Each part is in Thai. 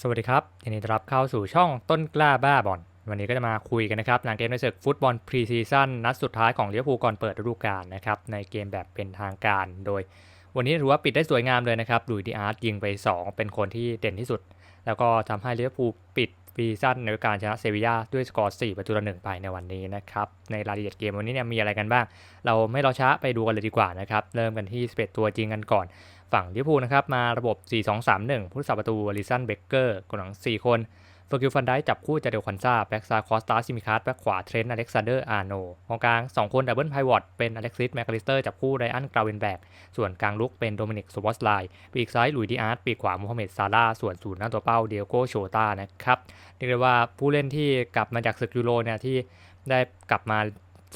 สวัสดีครับยินดีต้อนรับเข้าสู่ช่องต้นกล้าบ้าบอลวันนี้ก็จะมาคุยกันนะครับหลังเกมในศึกฟุตบอลพรีซีซั่นนัดสุดท้ายของลิเวอร์พูลก่อนเปิดฤดูกาลนะครับในเกมแบบเป็นทางการ โดย วันนี้ถือว่าปิดได้สวยงามเลยนะครับลุยดีอาร์ตยิงไป 2 เป็นคนที่เด่นที่สุด แล้วก็ทำให้ลิเวอร์พูลปิดซีซั่นในการชนะเซบียาด้วยสกอร์4ประตูต่อหนึ่งไปในวันนี้นะครับในรายละเอียดเกมวันนี้เนี่ยมีอะไรกันบ้าง เราไม่รอช้าไปดูกันเลยดีกว่านะครับเริ่มกันที่11ตัวจริงกันก่อน ฝั่งลิเวอร์พูลนะครับมาระบบ 4-2-3-1 ผู้รักษาประตูลิซันเบเกอร์กองหลัง 4 คนเฟอร์กิลฟันได้จับคู่จาเดลควันซาแบ็กซ้ายคอสตาซิมิคาร์แบ็กขวาเทรนต์อเล็กซานเดอร์อาร์โนกองกลาง 2 คนดับเบิลไพวอตเป็นอเล็กซิสแมคคาลิสเตอร์จับคู่ไรอันกราเวนแบกส่วนกลางลุกเป็นโดมินิกสวอสไลปีกซ้ายลุยดีอาร์ตปีกขวามูฮัมเหม็ดซาร่าส่วนศูนย์หน้าตัวเป้าเดียโกโชตานะครับเรียกได้ว่าผู้เล่นที่กลับมาจากศึกยูโรเนี่ยที่ได้กลับมา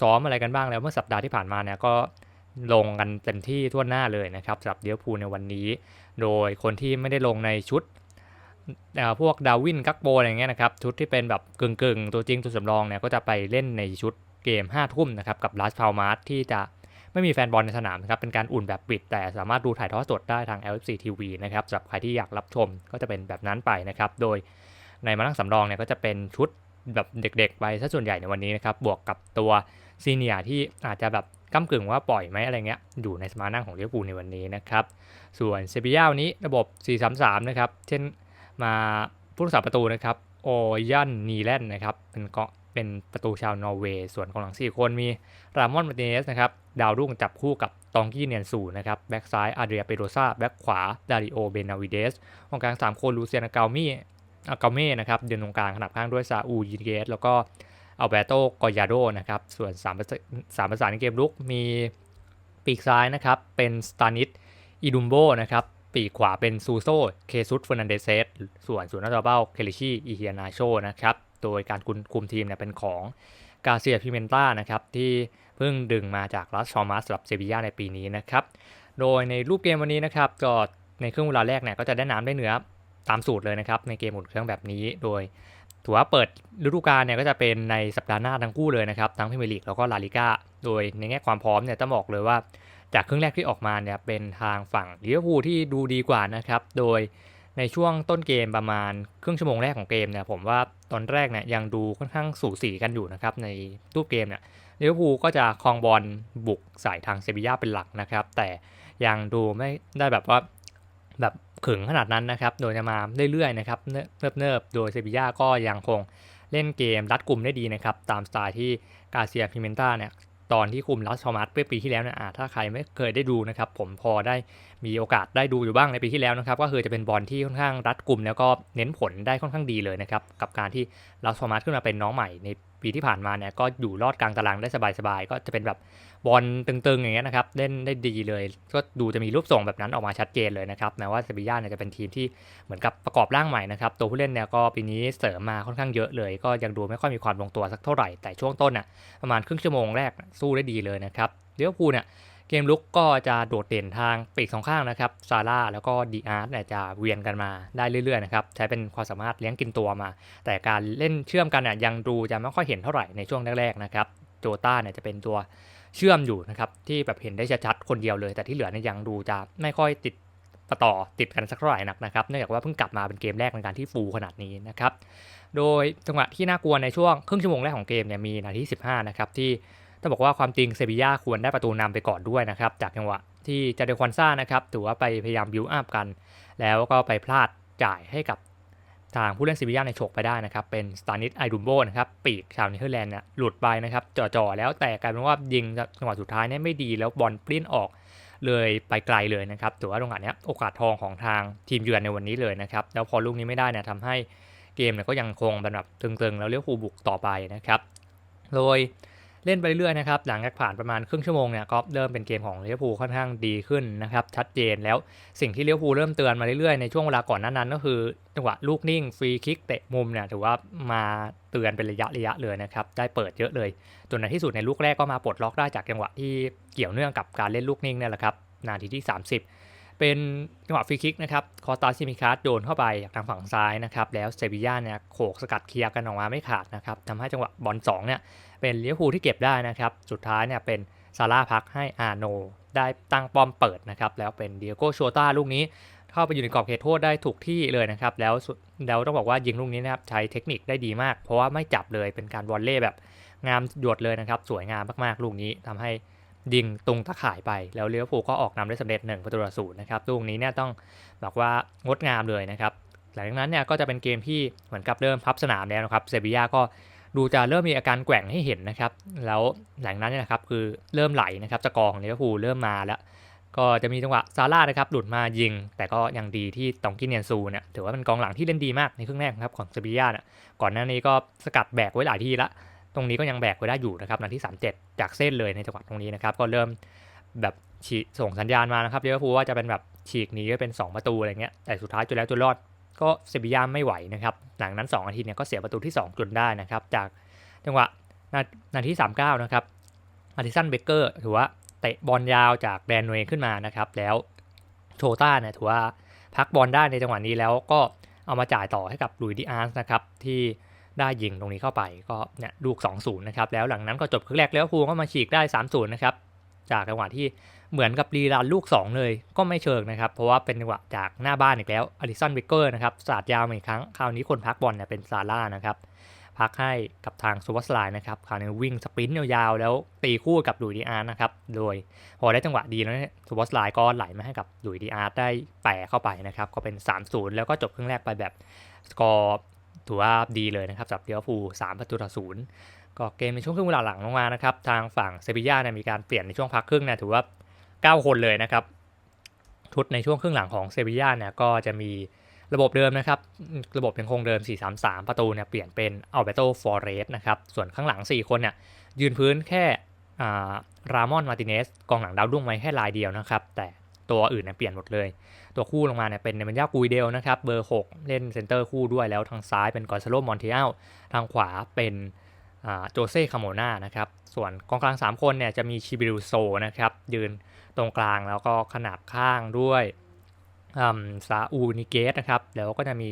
ซ้อมอะไรกันบ้างแล้วเมื่อสัปดาห์ที่ผ่านมาเนี่ยก็ ลงกันเต็มที่ทั่วหน้าเลยนะครับสำหรับเดียวพูลในวันนี้ โดยคนที่ไม่ได้ลงในชุดพวกดาวินกักโบอะไรเงี้ยนะครับชุดที่เป็นแบบกึ่งๆ ตัวจริงตัวสำรองเนี่ยก็จะไปเล่นในชุดเกม 5 ทุ่มนะครับกับลาสพาวมาร์ที่จะไม่มีแฟนบอลในสนามนะครับเป็นการอุ่นแบบปิด แต่สามารถดูถ่ายทอดสดได้ทาง LFC TV นะครับสำหรับใครที่อยากรับชมก็จะเป็นแบบนั้นไปนะครับโดยในมานั่งสำรองเนี่ยก็จะเป็นชุดแบบเด็กๆ ไปซะส่วนใหญ่ในวันนี้นะครับบวกกับตัวซีเนียร์ที่อาจจะแบบ ก้ากึ่งว่าปล่อยไหมอะไรเงี้ยอยู่ในสมานั่งของเลิเวอร์พูในวันนี้นะครับ ส่วนเซบียาวันนี้ระบบ 4-3-3 นะครับ เช่นมาผู้รักษาประตูนะครับโอยันนีแลนด์นะครับเป็นเกาะเป็นประตูชาวนอร์เวย์ส่วนของหลัง 4 คนมีรามอนมาติเนสนะครับดาวรุ่งจับคู่กับตองกี้เนียนสูนะครับแบ็กซ้ายอาเดรียเปโรซาแบ็กขวาดาริโอเบนาวิเดสตรงกลาง 3 คนลูเซียนากามี่อากาเม่นะครับเดินตรงกลางขนาบข้างด้วยซาอูยินเกสแล้วก็ อัลเบโตกอยาโดนะครับส่วน3ประสสามประสานในเกมลุกมีปีกซ้ายนะครับเป็นสตานิสอีดุมโบนะครับปีกขวาเป็นซูโซเคซุสเฟอร์นันเดเซสส่วนส่วนหน้าตัวเป้าเคลิชีอีเฮียนาโชนะครับโดยการคุมคุมทีมเนี่ยเป็นของกาเซียพิเมนตานะครับที่เพิ่งดึงมาจากลัสชอมัสสำหรับเซบียาในปีนี้นะครับโดยในรูปเกมวันนี้นะครับก็ในครึ่งเวลาแรกเนี่ยก็จะได้น้ำได้เนื้อตามสูตรเลยนะครับในเกมหมุนเครื่องแบบนี้โดย ถือว่าเปิดฤดูกาลเนี่ยก็จะเป็นในสัปดาห์หน้าทั้งคู่เลยนะครับทั้งพรีเมียร์ลีกแล้วก็ลาลิก้าโดยในแง่ความพร้อมเนี่ยต้องบอกเลยว่า จากครึ่งแรกที่ออกมาเนี่ยเป็นทางฝั่งลิเวอร์พูลที่ดูดีกว่านะครับโดยในช่วงต้นเกมประมาณครึ่งชั่วโมงแรกของเกมเนี่ยผมว่าตอนแรกเนี่ยยังดูค่อนข้างสูสีกันอยู่นะครับในรูปเกมเนี่ยลิเวอร์พูลก็จะครองบอลบุกใส่ทางเซบีย่าเป็นหลักนะครับแต่ยังดูไม่ได้แบบว่า แบบขึงขนาดนั้นนะครับ โดยจะมาเรื่อยๆนะครับเนิบๆ โดยเซบีย่าก็ยังคงเล่นเกมรัดกลุ่มได้ดีนะครับ ตามสไตล์ที่กาเซียพิเมนตาเนี่ยตอนที่คุมลัสชอมัสเมื่อปีที่แล้วเนี่ยอาถ้าใครไม่เคยได้ดูนะครับ ผมพอได้มีโอกาสได้ดูอยู่บ้างในปีที่แล้วนะครับ ก็คือจะเป็นบอลที่ค่อนข้างรัดกลุ่มแล้วก็เน้นผลได้ค่อนข้างดีเลยนะครับ กับการที่ลัสชอมัสขึ้นมาเป็นน้องใหม่ใน ปีที่ผ่านมาเนี่ยก็อยู่รอดกลางตารางได้สบายๆ ก็จะเป็นแบบบอลตึงๆอย่างเงี้ยนะครับเล่นได้ดีเลย ก็ดูจะมีรูปทรงแบบนั้นออกมาชัดเจนเลยนะครับแม้ว่าเซบีย่าเนี่ยจะเป็นทีมที่เหมือนกับประกอบร่างใหม่นะครับตัวผู้เล่นเนี่ยก็ปีนี้เสริมมาค่อนข้างเยอะเลย ก็ยังดูไม่ค่อยมีความลงตัวสักเท่าไหร่แต่ช่วงต้นน่ะประมาณครึ่งชั่วโมงแรกสู้ได้ดีเลยนะครับเลี้ยวภูเนี่ย เกมลุกก็จะโดดเด่นทางปีกสองข้างนะครับซาร่าแล้วก็ดีอาร์ตเนี่ยจะเวียนกันมาได้เรื่อยๆนะครับใช้เป็นความสามารถเลี้ยงกินตัวมา แต่การเล่นเชื่อมกันเนี่ยยังดูจะไม่ค่อยเห็นเท่าไหร่ในช่วงแรกๆนะครับโจต้าเนี่ยจะเป็นตัวเชื่อมอยู่นะครับที่แบบเห็นได้ชัดๆคนเดียวเลย แต่ที่เหลือเนี่ยยังดูจะไม่ค่อยติดประต่อติดกันสักเท่าไหร่นักนะครับเนื่องจากว่าเพิ่งกลับมาเป็นเกมแรกในการที่ฟูลขนาดนี้นะครับโดยจังหวะที่น่ากลัวในช่วงครึ่งชั่วโมงแรกของเกมเนี่ยมีนาที 15 นะครับที่ ต้องบอกว่าความจริงเซบีย่าควรได้ประตูนำไปก่อนด้วยนะครับ จากจังหวะที่จาเดควันซ่านะครับถือว่าไปพยายามบิวอัพกัน แล้วก็ไปพลาดจ่ายให้กับทางผู้เล่นเซบีย่าในโฉกไปได้นะครับ เป็นสตานิสไอดุมโบนะครับปีกชาวเนเธอร์แลนด์เนี่ยหลุดไปนะครับจ่อๆแล้วแต่กลายเป็นว่ายิงจังหวะสุดท้ายเนี่ยไม่ดีแล้วบอลปลิ้นออกเลยไปไกลเลยนะครับถือว่าตรงนี้โอกาสทองของทางทีมเยือนในวันนี้เลยนะครับ แล้วพอลูกนี้ไม่ได้เนี่ยทำให้เกมเนี่ยก็ยังคงเป็นแบบตึงๆ แล้วเลี้ยวภูบุกต่อไปนะครับ โดย เล่นไปเรื่อยๆนะครับ หลังจากผ่านประมาณครึ่งชั่วโมงเนี่ยก็เริ่มเป็นเกมของเลี้ยวภูลค่อนข้างดีขึ้นนะครับ ชัดเจนแล้วสิ่งที่เลี้ยวภูลเริ่มเตือนมาเรื่อยๆในช่วงเวลาก่อนน้านั้นก็คือจังหวะลูกนิ่งฟรีคิกเตะมุมเนี่ยถือว่ามาเตือนเป็นระยะระยะเลยนะครับ ได้เปิดเยอะเลยจนในที่สุดในลูกแรกก็มาปลดล็อกได้จากจังหวะที่เกี่ยวเนื่องกับการเล่นลูกนิ่งเนี่ยแหละครับนาทีที่ 30 เป็นจังหวะฟรีคิกนะครับคอสตาซิมิคาร์โดนเข้าไปทางฝั่งซ้ายนะครับแล้วเซบีย่าเนี่ยโขกสกัดเคลียร์กันออกมาไม่ขาดนะครับทำให้จังหวะบอล2เนี่ยเป็นเลี้ยวภูลที่เก็บได้นะครับสุดท้ายเนี่ยเป็นซาร่าพักให้อาโน ได้ตั้งป้อมเปิดนะครับแล้วเป็นเดียโกโชต้าลูกนี้เข้าไปอยู่ในกรอบเขตโทษได้ถูกที่เลยนะครับแล้วแล้วต้องบอกว่ายิงลูกนี้นะครับใช้เทคนิคได้ดีมาก เพราะว่าไม่จับเลยเป็นการวอลเล่แบบงามหยดเลยนะครับสวยงามมากๆลูกนี้ทำให้ ยิงตรงตะข่ายไป แล้วเลี้ยวภูก็ออกนำได้สำเร็จ1ประตูต่อศูนย์นะครับลูกนี้เนี่ยต้องบอกว่างดงามเลยนะครับหลังจากนั้นเนี่ยก็จะเป็นเกมที่เหมือนกับเริ่มพับสนามแล้วนะครับเซบียาก็ดูจะเริ่มมีอาการแกว่งให้เห็นนะครับ แล้วหลังนั้นเนี่ยนะครับคือเริ่มไหลนะครับสกอร์ของลิเวอร์พูเริ่มมาแล้ว ก็จะมีจังหวะซาร่านะครับหลุดมายิง แต่ก็ยังดีที่ตองกินเนียนซูเนี่ยถือว่าเป็นกองหลังที่เล่นดีมากในครึ่งแรกครับของเซบียาเนี่ยก่อนหน้านี้ก็สกัดแบกไว้หลายทีละ รงนี้ก็ยังแบกไว้ได้อยู่นะครับนาที 37 จากเส้นเลยในจังหวะตรงนี้นะครับก็เริ่มแบบฉีส่งสัญญาณมานะครับลิเวภูว่าจะเป็นแบบฉีกหนีก็เป็น 2 ประตูอะไรเงี้ยแต่สุดท้ายจนแล้วจนรอดก็เซบียาไม่ไหวนะครับหลังนั้น2นาทีเนี่ยก็เสียประตูที่ 2 จนได้นะครับจากจังหวะนานาที 39 นะครับอาร์ติสันเบเกอร์ถือว่าเตะบอลยาวจากแดนเวย์ขึ้นมานะครับแล้วโชต้าเนี่ยถือว่าพักบอลได้ในจังหวะนี้แล้วก็เอามาจ่ายต่อให้กับลุยดิอาร์สนะครับที่ ได้ยิงตรงนี้เข้าไปก็เนี่ยลูก 2-0 นะครับ แล้วหลังนั้นก็จบครึ่งแรกแล้วพูก็มาฉีกได้ 3-0 นะครับ จากจังหวะที่เหมือนกับรีรันลูก 2 เลยก็ไม่เชิงนะครับ เพราะว่าเป็นจังหวะจากหน้าบ้านอีกแล้วอลิสันเบเกอร์นะครับสาดยาวอีกครั้งคราวนี้คนพักบอลเนี่ยเป็นซาร่านะครับพักให้กับทางซูวัสไลน์นะครับคราวนี้วิ่งสปรินต์ยาวๆ แล้วตีคู่กับลุยดีอาร์นะครับ โดยพอได้จังหวะดีแล้วเนี่ยซูวัสไลน์ก็ไหลมาให้กับลุยดีอาร์ได้แปะเข้าไปนะครับ ก็เป็น 3-0 แล้วก็จบครึ่งแรกไปแบบสกอร์ ถือว่าดีเลยนะครับสำหรับเดียวฟู3ประตูต่อศูนย์ก็เกมในช่วงครึ่งเวลาหลังลงมานะครับทางฝั่งเซบีย่าเนี่ยมีการเปลี่ยนในช่วงพักครึ่งเนี่ยถือว่า 9 คนเลยนะครับชุดในช่วงครึ่งหลังของเซบีย่าเนี่ยก็จะมีระบบเดิมนะครับ ระบบยังคงเดิม 4-3-3 ประตูเนี่ยเปลี่ยนเป็นอัลเบโตฟอร์เรสนะครับ ส่วนข้างหลัง 4 คนเนี่ยยืนพื้นแค่รามอนมาติเนสกองหลังดาวรุ่งไว้แค่ลายเดียวนะครับ แต่ ตัวอื่นเนี่ยเปลี่ยนหมดเลย ตัวคู่ลงมาเนี่ยเป็นเนมันยากุยเดลนะครับเบอร์ 6 เล่นเซนเตอร์คู่ด้วยแล้วทางซ้ายเป็นกอนซาโลมอนเทียลทางขวาเป็นโจเซ่คาโมนานะครับส่วนกองกลาง 3 คนเนี่ยจะมีชิบิรุโซนะครับยืนตรงกลางแล้วก็ขนาบข้างด้วยซาอูนิเกสนะครับแล้วก็จะมี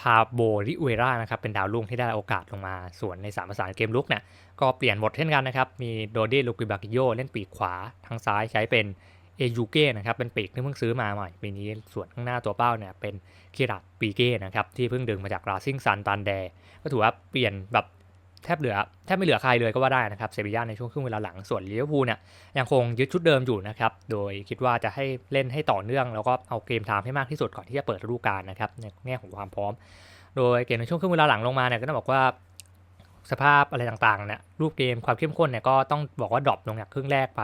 พาโบริเวรานะครับเป็นดาวรุ่งที่ได้โอกาสลงมา ส่วนในสามประสานเกมลุกเนี่ยก็เปลี่ยนหมดเช่นกันนะครับ มีโดเดลูกิบากิโยเล่นปีกขวาทางซ้ายใช้เป็น เอยูเก้นะครับเป็นปีกที่เพิ่งซื้อมาใหม่ปีนี้ส่วนข้างหน้าตัวเป้าเนี่ยเป็นคิรัตปีเก้นะครับที่เพิ่งดึงมาจากราซิงซันตันแดก็ถือว่าเปลี่ยนแบบแทบเหลือแทบไม่เหลือใครเลยก็ว่าได้นะครับเซบีย่าในช่วงครึ่งเวลาหลังส่วนลิเวอร์พูลเนี่ยยังคงยึดชุดเดิมอยู่นะครับโดยคิดว่าจะให้เล่นให้ต่อเนื่อง แล้วก็เอาเกมไทม์ให้มากที่สุดก่อนที่จะเปิดฤดูกาลนะครับในแง่ของความพร้อม โดยเกมในช่วงครึ่งเวลาหลังลงมาเนี่ยก็ต้องบอกว่า สภาพอะไรต่างๆเนี่ยรูปเกมความเข้มข้นเนี่ยก็ต้องบอกว่าดรอปลงจากครึ่งแรกไป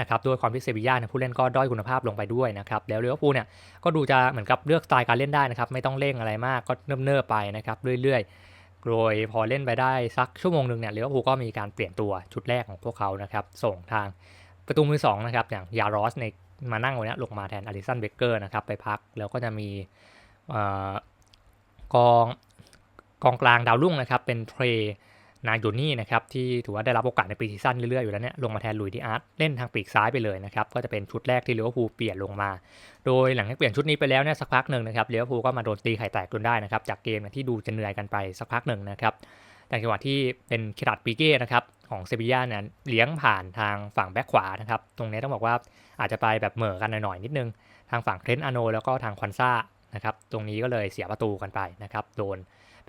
นะครับโดยความที่เซบีย่าเนี่ยผู้เล่นก็ด้อยคุณภาพลงไปด้วยนะครับแล้วลิเวพูเนี่ยก็ดูจะเหมือนกับเลือกสไตล์การเล่นได้นะครับไม่ต้องเร่งอะไรมากก็เนิ่มๆไปนะครับเรื่อยๆโดยพอเล่นไปได้สักชั่วโมงหนึ่งเนี่ยลิเวพูก็มีการเปลี่ยนตัวชุดแรกของพวกเขานะครับส่งทางประตูมือ2นะครับอย่างยารอสในมานั่งวันนี้ลงมาแทนอลิสันเบเกอร์นะครับไปพักแล้วก็จะมีกองกองกลางดาวรุ่งนะครับเป็นเทร นาโยนี่นะครับที่ถือว่าได้รับโอกาสในปีซีซั่นเรื่อยๆอยู่แล้วเนี่ยลงมาแทนลุยดิอาร์ตเล่นทางปีกซ้ายไปเลยนะครับก็จะเป็นชุดแรกที่เลิเวอร์พูลเปลี่ยนลงมา โดยหลังจากเปลี่ยนชุดนี้ไปแล้วเนี่ยสักพักหนึ่งนะครับเลิเวอร์พูลก็มาโดนตีไข่แตกจนได้นะครับจากเกมที่ดูจะเหนื่อยกันไปสักพักหนึ่งนะครับแต่จังหวะที่เป็นคิรัตปีเก้นะครับของเซบีย่าเนี่ยเลี้ยงผ่านทางฝั่งแบ็คขวานะครับตรงนี้ต้องบอกว่าอาจจะไปแบบเหม่อกันหน่อยๆนิดนึง ทางฝั่งเครนอาโนแล้วก็ทางควันซ่านะครับตรงนี้ก็เลยเสียประตูกันไปนะครับโดน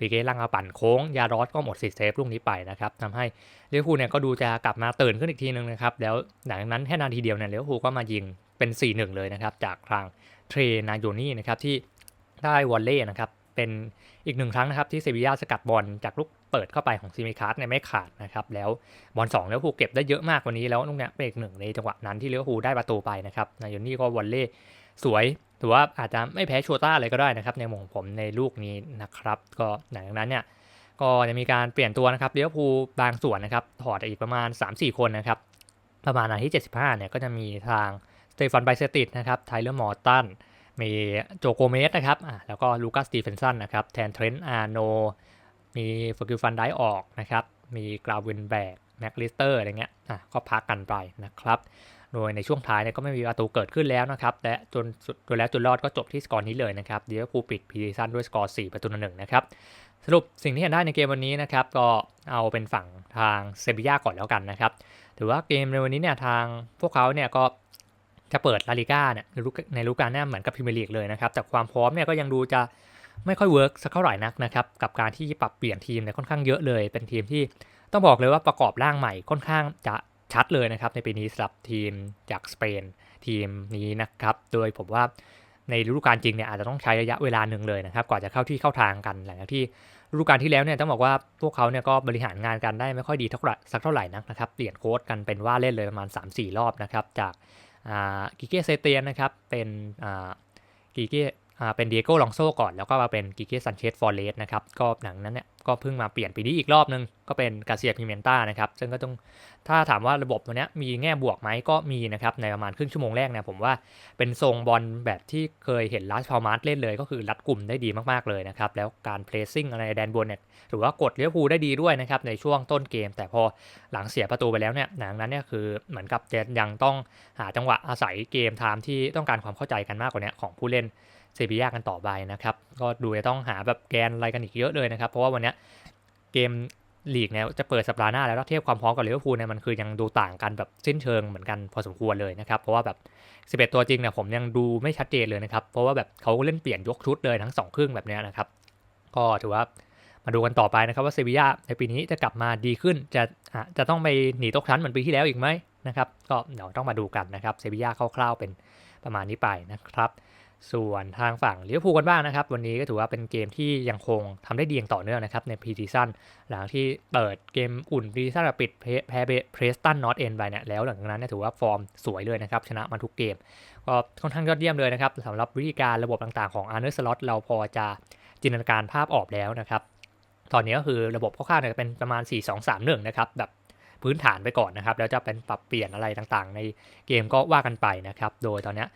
ปีเก้ลังมาปั่นโค้ง ยารอสก็หมดสิทธิ์เซฟลูกนี้ไปนะครับทำให้เลี้ยวพูเนี่ยก็ดูจะกลับมาตื่นขึ้นอีกทีนึงนะครับ แล้วหลังจากนั้นแค่นาทีเดียวเนี่ยเลี้ยวพูก็มายิงเป็น 4-1 เลยนะครับ จากทางเทรนาโยนี่นะครับที่ได้วอลเล่นะครับเป็นอีกหนึ่งครั้งนะครับที่เซบียาสกัดบอลจากลูกเปิดเข้าไปของซีมิคาร์เนี่ยไม่ขาดนะครับแล้วบอลสองเลี้ยวพูเก็บได้เยอะมากกว่านี้แล้วลูกเนี้ยเป็นอีกหนึ่งในจังหวะนั้นที่เลี้ยวพูได้ประตูไปนะครับนาโยนี่ก็วอลเล่ สวยถือว่าอาจจะไม่แพ้โชต้าเลยก็ได้นะครับ ในมุมของผมในลูกนี้นะครับ ก็หลังจากนั้นเนี่ยก็จะมีการเปลี่ยนตัวนะครับเลี้ยวภูบางส่วนนะครับ ถอดอีกประมาณ 3-4 คนนะครับ ประมาณนาที75 เนี่ยก็จะมีทางสเตฟานไบเซติสนะครับไทเลอร์มอร์ตันมีโจโกเมสนะครับอะแล้วก็ลูคัสตีเฟนสันนะครับแทนเทรนต์อาร์โน มีฟอร์กิฟันได้ออกนะครับ มีกราวินแบกแม็กลิสเตอร์อะไรเงี้ยอะก็พักกันไปนะครับ โดยในช่วงท้ายเนี่ยก็ไม่มีประตูเกิดขึ้นแล้วนะครับ และจนจนแล้วจนรอดก็จบที่สกอร์นี้เลยนะครับเดียวพูปิดพีซันด้วยสกอร์4ประตูต่อหนึ่งนะครับสรุปสิ่งที่เห็นได้ในเกมวันนี้นะครับก็เอาเป็นฝั่งทางเซบีย่าก่อนแล้วกันนะครับถือว่าเกมในวันนี้เนี่ยทางพวกเขาเนี่ยก็จะเปิดลาลิก้าเนี่ยในฤดูในฤดูกาลหน้าเหมือนกับพรีเมียร์ลีกเลยนะครับแต่ความพร้อมเนี่ยก็ยังดูจะไม่ค่อยเวิร์กสักเท่าไหร่นักนะครับกับการที่ปรับเปลี่ยนทีมเนี่ยค่อนข้างเยอะเลย เป็นทีมที่ต้องบอกเลยว่าประกอบร่างใหม่ค่อนข้างจะ ชัดเลยนะครับในปีนี้สำหรับทีมจากสเปนทีมนี้นะครับ โดยผมว่าในฤดูกาลจริงเนี่ยอาจจะต้องใช้ระยะเวลาหนึ่งเลยนะครับกว่าจะเข้าที่เข้าทางกันหลังจากที่ฤดูกาลที่แล้วเนี่ยต้องบอกว่าพวกเขาเนี่ยก็บริหารงานกันได้ไม่ค่อยดีเท่าไหร่สักเท่าไหร่นักนะครับเปลี่ยนโค้ชกันเป็นว่าเล่นเลยประมาณ 3-4 รอบนะครับจากกิเก้เซเตียนนะครับเป็นกิเก้ เป็นเดียโก้ลองโซก่อนแล้วก็มาเป็นกิเก้ซันเชสฟอร์เรสนะครับก็หนังนั้นเนี่ยก็เพิ่งมาเปลี่ยนปีนี้อีกรอบนึง ก็เป็นกาเซียพิเมนต้านะครับซึ่งก็ต้องถ้าถามว่าระบบตัวนี้มีแง่บวกไหมก็มีนะครับในประมาณครึ่งชั่วโมงแรกเนี่ยผมว่าเป็นทรงบอลแบบที่เคยเห็นลาสพามาร์เล่นเลย ก็คือรัดกลุ่มได้ดีมากๆเลยนะครับแล้วการเพลสซิ่งอะไรแดนบนเนี่ยหรือว่ากดเลี้ยวภูได้ดีด้วยนะครับในช่วงต้นเกม แต่พอหลังเสียประตูไปแล้วเนี่ยหนังนั้นเนี่ยคือเหมือนกับจนยังต้องหาจังหวะอาศัยเกมไทม์ที่ต้องการความเข้าใจกันมากกว่านี้ของผู้เล่น เซบียากันต่อไปนะครับ ก็ดูจะต้องหาแบบแกนอะไรกันอีกเยอะเลยนะครับ เพราะว่าวันนี้เกมลีกเนี่ยจะเปิดสัปดาห์หน้าแล้วเทียบความพร้อมกับลิเวอร์พูลเนี่ยมันคือยังดูต่างกันแบบสิ้นเชิงเหมือนกันพอสมควรเลยนะครับ เพราะว่าแบบ 11 ตัวจริงเนี่ยผมยังดูไม่ชัดเจนเลยนะครับ เพราะว่าแบบเขาเล่นเปลี่ยนยกชุดเลยทั้ง 2 ครึ่งแบบนี้นะครับ ก็ถือว่ามาดูกันต่อไปนะครับว่าเซบียาในปีนี้จะกลับมาดีขึ้นจะจะต้องไปหนีตกชั้นเหมือนปีที่แล้วอีกไหมนะครับก็เดี๋ยวต้องมาดูกันนะครับเซบียาคร่าวๆเป็นประมาณนี้ไปนะครับ ส่วนทางฝั่งลิเวอร์พูกันบ้างนะครับ วันนี้ก็ถือว่าเป็นเกมที่ยังคงทำได้ดีอย่างต่อเนื่องนะครับในพรีซีซั่นหลังที่เปิดเกมอุ่นพรีซีซั่นปิดแพ้เพรสตันนอตเอ็นไปเนี่ยแล้วหลังจากนั้นเนี่ยถือว่าฟอร์มสวยเลยนะครับ ชนะมาทุกเกม ก็ค่อนข้างยอดเยี่ยมเลยนะครับสำหรับวิธีการระบบต่างๆของอาร์เนอร์สล็อตเราพอจะจินตนาการภาพออกแล้วนะครับ ตอนนี้ก็คือระบบคร่าวๆเนี่ยเป็นประมาณ 4-2-3-1 นะครับแบบพื้นฐานไปก่อนนะครับแล้วจะเป็นปรับเปลี่ยนอะไรต่างๆ ในเกมก็ว่ากันไปนะครับโดยตอนนี้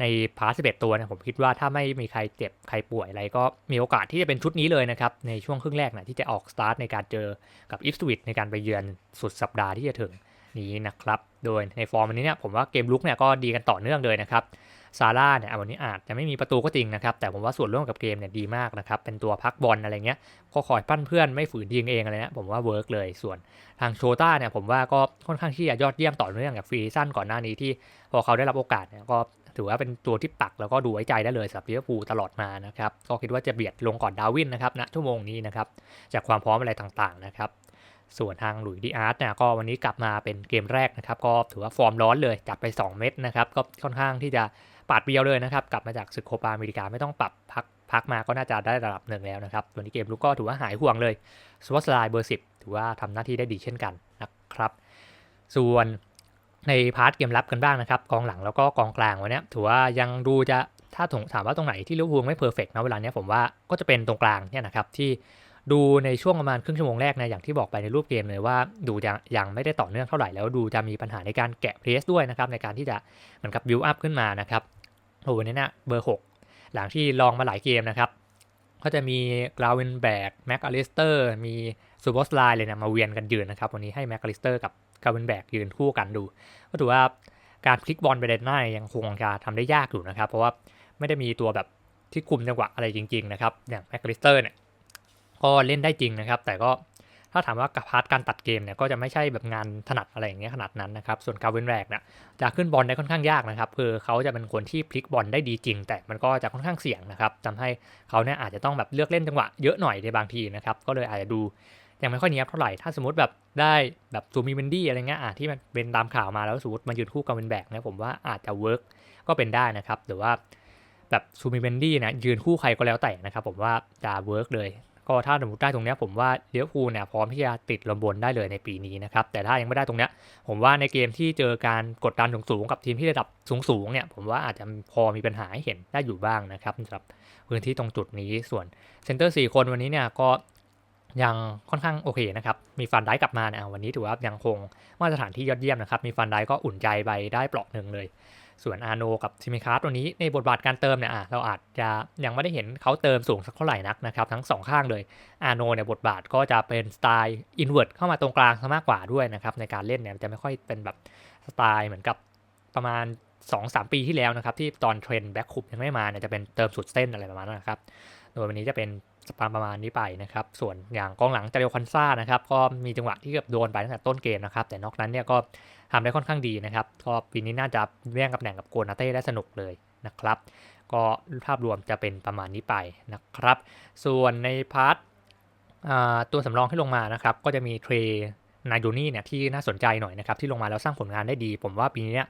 ในพาร์ท11ตัวนี่ยผมคิดว่าถ้าไม่มีใครเจ็บใครป่วยอะไรก็มีโอกาสที่จะเป็นชุดนี้เลยนะครับ ในช่วงครึ่งแรกนะที่จะออกสตาร์ทในการเจอกับอิฟสวิตในการไปเยือนสุดสัปดาห์ที่จะถึงนี้นะครับ โดยในฟอร์มวันนี้เนี่ยผมว่าเกมลุกเนี่ยก็ดีกันต่อเนื่องเลยนะครับซาร่าเนี่ยวันนี้อาจจะไม่มีประตูก็จริงนะครับ แต่ผมว่าส่วนร่วมกับเกมเนี่ยดีมากนะครับ เป็นตัวพักบอลอะไรเงี้ย ก็คอยปั้นเพื่อนไม่ฝืนยิงเองอะไรเนี้ยผมว่าเวิร์กเลย ส่วนทางโชต้าเนี่ยผมว่าก็ค่อนข้างที่จะยอดเยี่ยมต่อเนื่องกับฟรีสั้นก่อนหน้านี้ที่พอเขาได้รับโอกาสเนี่ยก็ ถือว่าเป็นตัวที่ปักแล้วก็ดูไว้ใจได้เลยสำหรับลิเวอร์พูลตลอดมานะครับ ก็คิดว่าจะเบียดลงก่อนดาวินนะครับณชั่วโมงนี้นะครับ จากความพร้อมอะไรต่างๆนะครับ ส่วนทางหลุยดีอาร์ตเนี่ยก็วันนี้กลับมาเป็นเกมแรกนะครับ ก็ถือว่าฟอร์มร้อนเลยจับไป 2 เม็ดนะครับ ก็ค่อนข้างที่จะปาดเบียวเลยนะครับ กลับมาจากศึกโคปาอเมริกาไม่ต้องปรับพักพักมาก็น่าจะได้ระดับหนึ่งแล้วนะครับตัวนี้เกมลุกก็ถือว่าหายห่วงเลยสวอตสไลน์เบอร์สิบถือว่าทำหน้าที่ได้ดีเช่นกันนะครับ ส่วน ในพาร์ทเกมรับกันบ้างนะครับกองหลังแล้วก็กองกลางวันนี้ถือว่ายังดูจะถ้าถามว่าตรงไหนที่ลิเวอร์พูลไม่เพอร์เฟกต์นะเวลาเนี้ยผมว่าก็จะเป็นตรงกลางเนี่ยนะครับที่ดูในช่วงประมาณครึ่งชั่วโมงแรกนะอย่างที่บอกไปในรูปเกมเลยว่าดูยังยังไม่ได้ต่อเนื่องเท่าไหร่แล้วดูจะมีปัญหาในการแกะเพรสด้วยนะครับในการที่จะเหมือนกับบิวอัพขึ้นมานะครับโอ้โหนี่ยนะเบอร์ 6 หลังที่ลองมาหลายเกมนะครับก็จะมีกราวินแบกแม็กอลิสเตอร์มีซูบอสไลน์เลยนะมาเวียนกันยืนนะครับวันนี้ให้แม็กอลิสเตอร์กับ กาวินแบกยืนคู่กันดู ก็ถือว่าการพลิกบอลไปเดนหน้ายังคงจะทำได้ยากอยู่นะครับ เพราะว่าไม่ได้มีตัวแบบที่คุมจังหวะอะไรจริงๆนะครับ อย่างแม็กลิสเตอร์เนี่ยก็เล่นได้จริงนะครับ แต่ก็ถ้าถามว่ากับพาร์ทการตัดเกมเนี่ยก็จะไม่ใช่แบบงานถนัดอะไรอย่างเงี้ยขนาดนั้นนะครับ ส่วนกาเวนแรกเนี่ยจะขึ้นบอลได้ค่อนข้างยากนะครับ คือเขาจะเป็นคนที่พลิกบอลได้ดีจริง แต่มันก็จะค่อนข้างเสี่ยงนะครับทำให้เขาเนี่ยอาจจะต้องแบบเลือกเล่นจังหวะเยอะหน่อยในบางทีนะครับ ก็เลยอาจจะดู ยังไม่ค่อยเนี้ยบเท่าไหร่ ถ้าสมมติแบบได้แบบซูมิเวนดี้อะไรเงี้ยอะที่มันเป็นตามข่าวมาแล้วสมมติมันยืนคู่กับเป็นแบกเนี่ยผมว่าอาจจะเวิร์กก็เป็นได้นะครับหรือว่าแบบซูมิเวนดี้นะยืนคู่ใครก็แล้วแต่นะครับผมว่าจะเวิร์กเลย ก็ถ้าสมมติได้ตรงนี้ผมว่าเลี้ยวพูเนี่ยพร้อมที่จะติดลมบนได้เลยในปีนี้นะครับแต่ถ้ายังไม่ได้ตรงนี้ผมว่าในเกมที่เจอการกดดันสูงๆกับทีมที่ระดับสูงๆเนี่ยผมว่าอาจจะพอมีปัญหาให้เห็นได้อยู่บ้างนะครับสำหรับพื้นที่ตรงจุดนี้ส่วนเซนเตอร์4คนวันนี้เนี่ยก็ ยังค่อนข้างโอเคนะครับ มีฟันได้กลับมาเนี่ยวันนี้ถือว่ายังคงมาตรฐานที่ยอดเยี่ยมนะครับ มีฟันได้ก็อุ่นใจไปได้เปลาะหนึ่งเลย ส่วนอาโนกับซิมิคาร์ตัวนี้ในบทบาทการเติมเนี่ยเราอาจจะยังไม่ได้เห็นเขาเติมสูงสักเท่าไหร่นักนะครับ ทั้ง 2 ข้างเลยอาโนเนี่ยบทบาทก็จะเป็นสไตล์อินเวอร์ตเข้ามาตรงกลางซะมากกว่าด้วยนะครับในการเล่นเนี่ยจะไม่ค่อยเป็นแบบสไตล์เหมือนกับประมาณ2-3 ปีที่แล้วนะครับที่ตอนเทรนแบ็คคุปยังไม่มาเนี่ยจะเป็นเติมสุดเส้นอะไรประมาณนั้นนะครับโดยวันนี้จะเป็น ปามประมาณนี้ไปนะครับ ส่วนอย่างกองหลังจาเรลคอนซ่านะครับ ก็มีจังหวะที่เกือบโดนไปตั้งแต่ต้นเกมนะครับ แต่นอกนั้นเนี่ยก็ทำได้ค่อนข้างดีนะครับ ก็ปีนี้น่าจะแย่งกับแหน่งกับโกนาเต้ได้สนุกเลยนะครับ ก็ภาพรวมจะเป็นประมาณนี้ไปนะครับ ส่วนในพาร์ทตัวสำรองที่ลงมานะครับ ก็จะมีเทรนายโดนี่เนี่ยที่น่าสนใจหน่อยนะครับ ที่ลงมาแล้วสร้างผลงานได้ดี ผมว่าปีนี้เนี่ย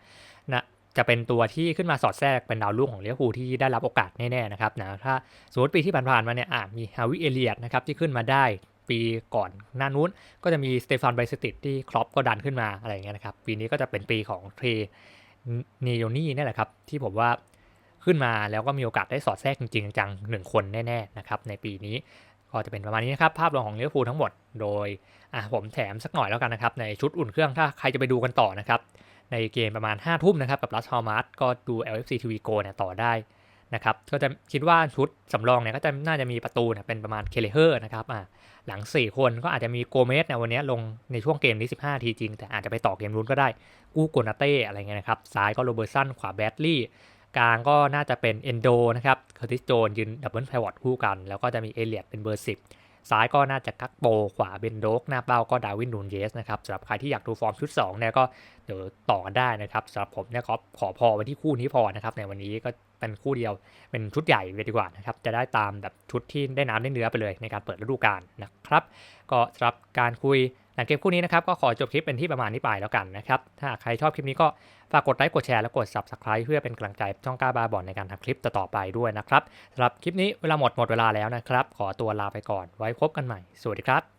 นะ จะเป็นตัวที่ขึ้นมาสอดแทรกเป็นดาวรุ่งของเลี้ยวภูที่ได้รับโอกาสแน่ๆนะครับนะถ้าสมมติปีที่ผ่านๆมาเนี่ยอะมีฮาวิเอเลียตนะครับที่ขึ้นมาได้ปีก่อนหน้านู้นก็จะมีสเตฟานไบสติดที่ครอปก็ดันขึ้นมาอะไรอย่างเงี้ยนะครับปีนี้ก็จะเป็นปีของเทรเนโยนี่นี่แหละครับที่ผมว่าขึ้นมาแล้วก็มีโอกาสได้สอดแทรกจริงๆจังๆหนึ่งคนแน่ๆนะครับในปีนี้ก็จะเป็นประมาณนี้นะครับภาพรวมของเลี้ยวภูทั้งหมดโดยอะผมแถมสักหน่อยแล้วกันนะครับในชุดอุ่นเครื่องถ้าใครจะไปดูกันต่อนะครับ ในเกมประมาณ 5 ทุ่มนะครับ กับลัสฮอมาร์ก็ดู LFC TV Go เนี่ยต่อได้นะครับก็จะคิดว่าชุดสำรองเนี่ยก็จะน่าจะมีประตูเนี่ยเป็นประมาณเคเลเฮอร์นะครับอะหลัง 4 คนก็อาจจะมีโกเมสเนี่ยวันนี้ลงในช่วงเกมนี้15 ทีจริง แต่อาจจะไปต่อเกมรุ้นก็ได้กูโกนาเต้อะไรเงี้ยนะครับซ้ายก็โรเบอร์สันขวาแบดลี่กลางก็น่าจะเป็นเอนโดนะครับเคอร์ติสโจนยืนดับเบิลไพวอตคู่กัน แล้วก็จะมีเอเลียดเป็นเบอร์ 10 ซ้ายก็น่าจะกักโปขวาเบนโดกหน้าเป้าก็ดาวินนูนเยสนะครับสำหรับใครที่อยากดูฟอร์มชุด2เนี่ยก็เดี๋ยวต่อกันได้นะครับสำหรับผมเนี่ยขอขอพอไว้ที่คู่นี้พอนะครับในวันนี้ก็เป็นคู่เดียวเป็นชุดใหญ่เลยดีกว่านะครับจะได้ตามแบบชุดที่ได้น้ำได้เนื้อไปเลยในการเปิดฤดูกาลนะครับ ก็สำหรับการคุย หลังเกมคู่นี้นะครับก็ขอจบคลิปเป็นที่ประมาณนี้ไปแล้วกันนะครับ ถ้าใครชอบคลิปนี้ก็ฝากกดไลค์กดแชร์และกด subscribe เพื่อเป็นกำลังใจช่องกล้าบาบอนในการทำคลิปต่อๆไปด้วยนะครับสำหรับคลิปนี้เวลาหมดหมดเวลาแล้วนะครับ ขอตัวลาไปก่อนไว้พบกันใหม่ สวัสดีครับ